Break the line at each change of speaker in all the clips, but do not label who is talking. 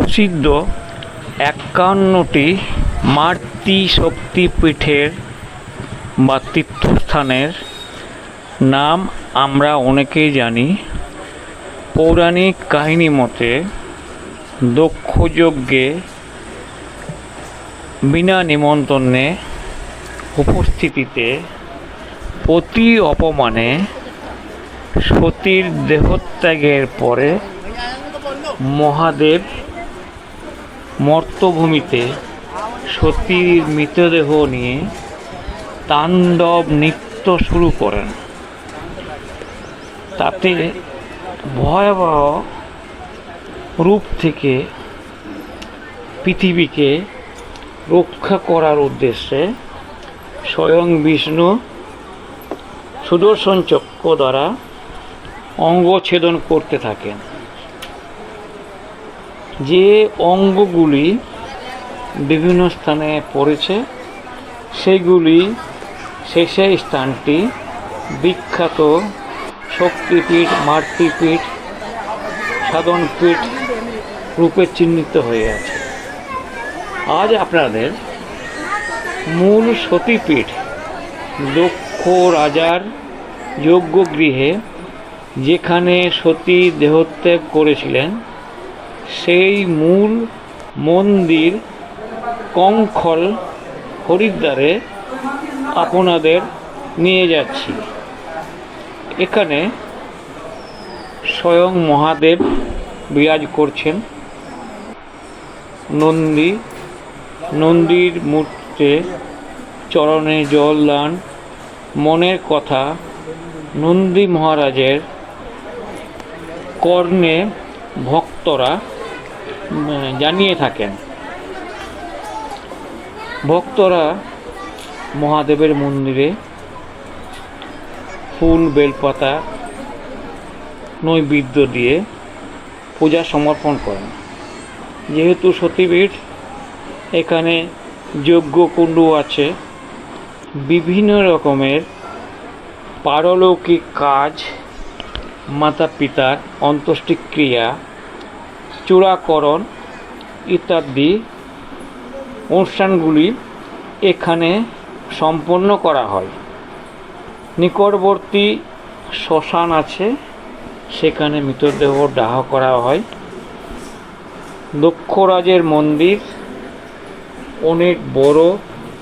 প্রসিদ্ধ একান্নটি মাতৃশক্তিপীঠের বা তীর্থস্থানের নাম আমরা অনেকেই জানি। পৌরাণিক কাহিনী মতে দক্ষযজ্ঞে বিনা নিমন্ত্রণে উপস্থিতিতে অতি অপমানে সতীর দেহত্যাগের পরে মহাদেব মর্তভূমিতে সতীর মৃতদেহ নিয়ে তাণ্ডব নৃত্য শুরু করেন। তাতে ভয়াবহ রূপ থেকে পৃথিবীকে রক্ষা করার উদ্দেশ্যে স্বয়ং বিষ্ণু সুদর্শন চক্র দ্বারা অঙ্গছেদন করতে থাকেন। যে অঙ্গগুলি বিভিন্ন স্থানে পড়েছে সেগুলি সেই স্থানটি বিখ্যাত শক্তিপীঠ, মাতৃপীঠ, সাধনপীঠ রূপে চিহ্নিত হয়ে আছে। আজ আপনাদের মূল সতীপীঠ দক্ষ রাজার যজ্ঞগৃহে যেখানে সতী দেহত্যাগ করেছিলেন সেই মূল মন্দির কঙ্খল হরিদ্বারে আপনাদের নিয়ে যাচ্ছি। এখানে স্বয়ং মহাদেব বিরাজ করছেন। নন্দী, নন্দীর মূর্তিতে চরণে জল দান। মনের কথা নন্দী মহারাজের কর্ণে ভক্তরা জানিয়ে থাকেন। ভক্তরা মহাদেবের মন্দিরে ফুল, বেলপাতা, নৈবেদ্য দিয়ে পূজা সমর্পণ করেন। যেহেতু সতীপীঠ, এখানে যজ্ঞ কুণ্ড আছে। বিভিন্ন রকমের পারলৌকিক কাজ মাতা পিতার অন্ত্যেষ্টিক্রিয়া চূড়াকরণ ইত্যাদি অনুষ্ঠানগুলি এখানে সম্পন্ন করা হয়। নিকটবর্তী শ্মশান আছে, সেখানে মৃতদেহ দাহ করা হয়। দক্ষরাজের মন্দির অনেক বড়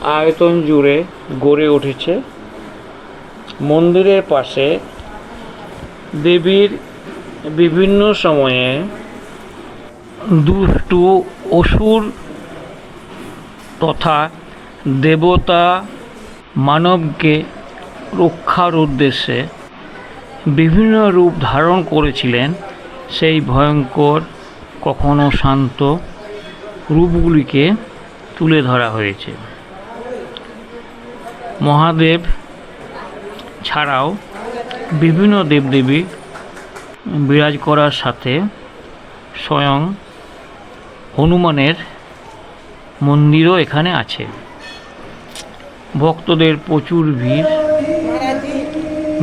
আয়তন জুড়ে গড়ে উঠেছে। মন্দিরের পাশে দেবীর বিভিন্ন সময়ে দুষ্টু অসুর তথা দেবতা মানবকে রক্ষার উদ্দেশ্যে বিভিন্ন রূপ ধারণ করেছিলেন, সেই ভয়ঙ্কর, কখনো শান্ত রূপগুলিকে তুলে ধরা হয়েছে। মহাদেব ছাড়াও বিভিন্ন দেবদেবী বিরাজ করার সাথে স্বয়ং হনুমানের মন্দিরও এখানে আছে। ভক্তদের প্রচুর ভিড়।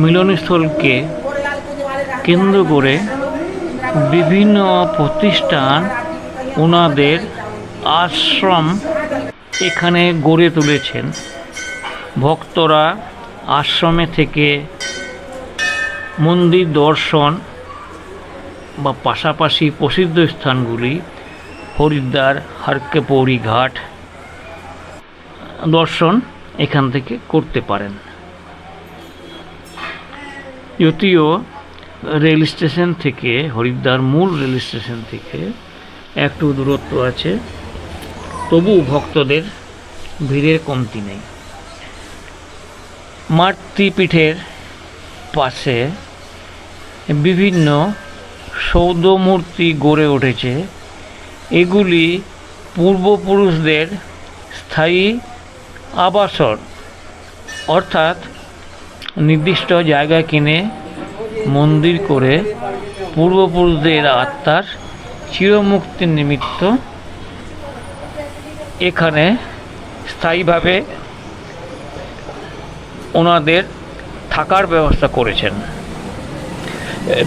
মিলনস্থলকে কেন্দ্র করে বিভিন্ন প্রতিষ্ঠান ওনাদের আশ্রম এখানে গড়ে তুলেছেন। ভক্তরা আশ্রমে থেকে মন্দির দর্শন বা পাশাপাশি প্রসিদ্ধ স্থানগুলি হরিদ্বার হারকেপৌরি ঘাট দর্শন এখান থেকে করতে পারেন। যদিও রেল স্টেশন থেকে, হরিদ্বার মূল রেল স্টেশন থেকে একটু দূরত্ব আছে, তবু ভক্তদের ভিড়ের কমতি নেই। মাতৃপীঠের পাশে বিভিন্ন সৌধমূর্তি গড়ে উঠেছে। এগুলি পূর্বপুরুষদের স্থায়ী আবাসন, অর্থাৎ নির্দিষ্ট জায়গা কিনে মন্দির করে পূর্বপুরুষদের আত্মার চিরমুক্তির নিমিত্ত এখানে স্থায়ীভাবে ওনাদের থাকার ব্যবস্থা করেছেন।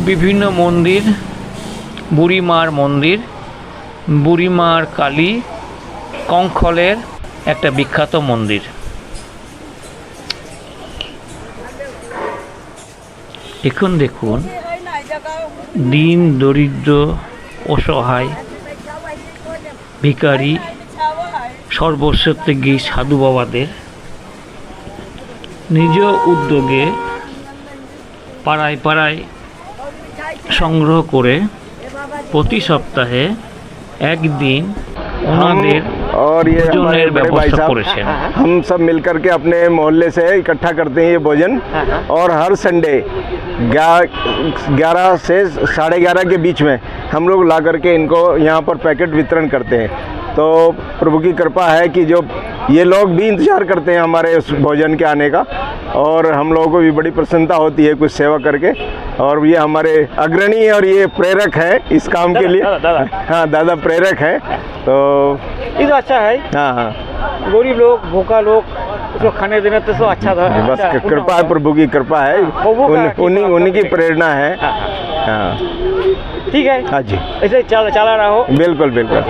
বিভিন্ন মন্দির, বুড়িমার মন্দির বুড়িমার কালী কঙ্খলের একটা বিখ্যাত মন্দির। এখন দেখুন, দিন, দরিদ্র, অসহায় ভিকারি সর্বস্বত্যাগী সাধু বাবাদের নিজ উদ্যোগে পাড়ায় পাড়ায় সংগ্রহ করে প্রতি সপ্তাহে একদিন ওনাদের
और ये हमारे
ভোজনের
बड़े भाई
ব্যবস্থা
साहब
করেছেন
हम सब मिलकर के अपने मोहल्ले से इकट्ठा करते हैं ये भोजन और हर संडे ग्यारह से साढ़े ग्यारह के बीच में हम लोग ला करके इनको यहाँ पर पैकेट वितरण करते हैं तो प्रभु की कृपा है कि जो ये लोग भी इंतज़ार करते हैं हमारे उस भोजन के आने का। और हम लोगों को भी बड़ी प्रसन्नता होती है कुछ सेवा करके। और ये हमारे अग्रणी और ये प्रेरक है इस काम के लिए।
दादा, दादा।
हाँ दादा प्रेरक है। तो
ये तो अच्छा है।
हाँ हाँ।
गरीब लोग भूखा लोग उसको खाने देने तो अच्छा था।
बस
अच्छा,
कृपा है प्रभु की कृपा है।
प्रभु का
उन- उन्हीं उन्हीं की प्रेरणा है।
हाँ,
हाँ।
ठीक है।
हाँ जी।
ऐसे चल रहो
बिल्कुल बिल्कुल।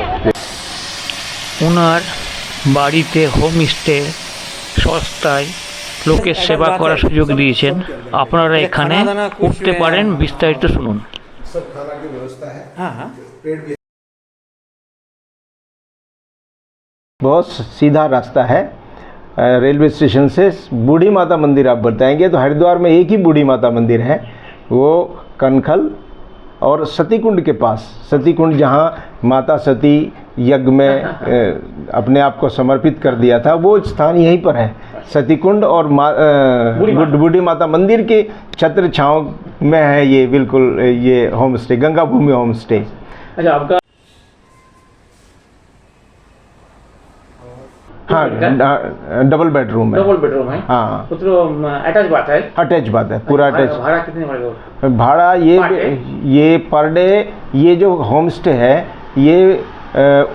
ওনার বাড়িতে হোমস্টে সস্তায় লোকের সেবা করার সুযোগ দিয়েছেন আপনারা এখানে উঠতে পারেন বিস্তারিত শুনুন
हाँ हाँ
बहुत सीधा रास्ता है अ, रेलवे स्टेशन से बूढ़ी माता मंदिर आप बताएंगे तो हरिद्वार में एक ही बूढ़ी माता मंदिर है वो कनखल और सती कुंड के पास सती कुंड जहाँ माता सती यज्ञ में अपने आप को समर्पित कर दिया था वो स्थान यहीं पर है। सती कुंड और मा, बूढ़ी माता। मंदिर के छत्र छाँव में है ये बिल्कुल ये home stay Ganga Bhoomi home stay
अच्छा आपका
हाँ डबल बेडरूम है।
डबल बेडरूम है?
हाँ।
वो तो अटैच बात है?
अटैच बात है पूरा अटैच
भाड़ा कितने पड़ेगा
भाड़ा ये ये पर डे ये जो होम स्टे है ये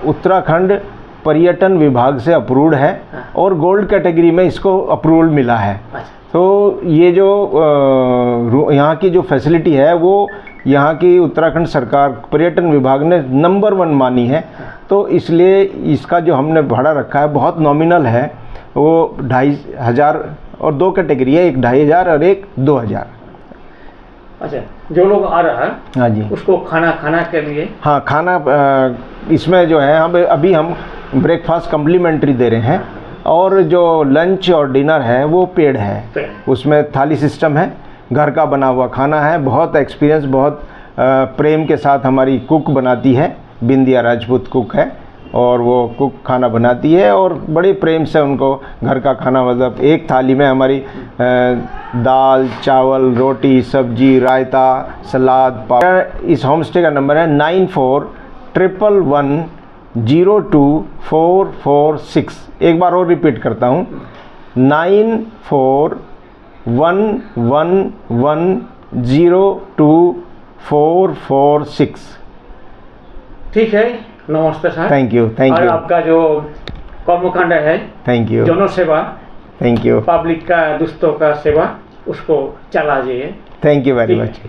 उत्तराखंड पर्यटन विभाग से अप्रूव्ड है
हाँ।
और गोल्ड कैटेगरी में इसको अप्रूवल मिला है।
अच्छा।
तो ये जो यहाँ की जो फैसिलिटी है वो यहाँ की उत्तराखंड सरकार पर्यटन विभाग ने नंबर वन मानी है। तो इसलिए इसका जो हमने भाड़ा रखा है बहुत नॉमिनल है। वो ढाई हज़ार और दो कैटेगरी है एक ढाई हज़ार और एक दो हज़ार।
अच्छा जो लोग आ रहा है
हाँ जी।
उसको खाना खाना के लिए?
हाँ खाना इसमें जो है हम अभी हम ब्रेकफास्ट कम्प्लीमेंट्री दे रहे हैं। और जो लंच और डिनर है वो पेड है।
पेड।
उसमें थाली सिस्टम है घर का बना हुआ खाना है बहुत एक्सपीरियंस बहुत प्रेम के साथ हमारी कुक बनाती है। बिंदिया राजपूत कुक है और वो कुक खाना बनाती है और बड़े प्रेम से उनको घर का खाना मतलब एक थाली में हमारी दाल, चावल, रोटी, सब्ज़ी, रायता, सलाद पापड़ इस होम स्टे का नंबर है nine four triple one zero two four four six. एक बार और रिपीट करता हूँ। Nine four one one one zero two four four six.
ठीक है नमस्ते
sir. Thank you
thank
you
आपका जो कर्मकांड है
थैंक यू
जन सेवा
थैंक यू
पब्लिक का दोस्तों का सेवा उसको चला जाइए।
Thank you very much